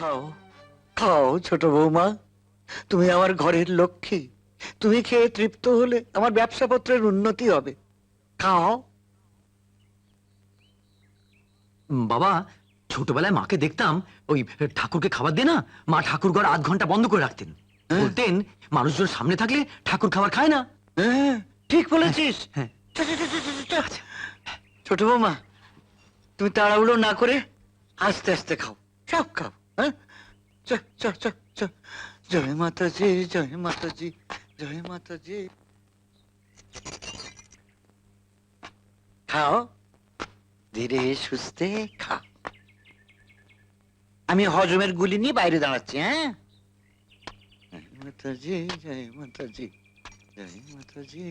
খাও। খাও ছোট বৌমা। তুমি আমার ঘরের লক্ষ্মী। তুমি খেয়ে তৃপ্ত হলে আমার ব্যবসাপত্রের উন্নতি হবে। খাও। বাবা ছোটবেলায় মাকে দেখতাম ওই ঠাকুরকে খাবার দিয়ে না মা ঠাকুর ঘর আধ ঘণ্টা বন্ধ করে রাখতেন। হ্যাঁ। বলতেন মানুষজন সামনে থাকলে ঠাকুর খাবার খায় না। হ্যাঁ, ঠিক বলেছিস। হ্যাঁ চ। ছোট বৌমা তুমি তাড়াহুড়ো না করে আস্তে আস্তে খাও। সব খাও। হ্যাঁ চ চ চ চ। জয় মাতাজি জয় মাতাজি জয় মাতাজি। খাও। ধীরে সুস্থে খাও আমি হজমের গুলি নিয়ে বাইরে দাঁড়াচ্ছি হ্যাঁ? জয় মাতাজি জয় মাতাজি জয় মাতাজি।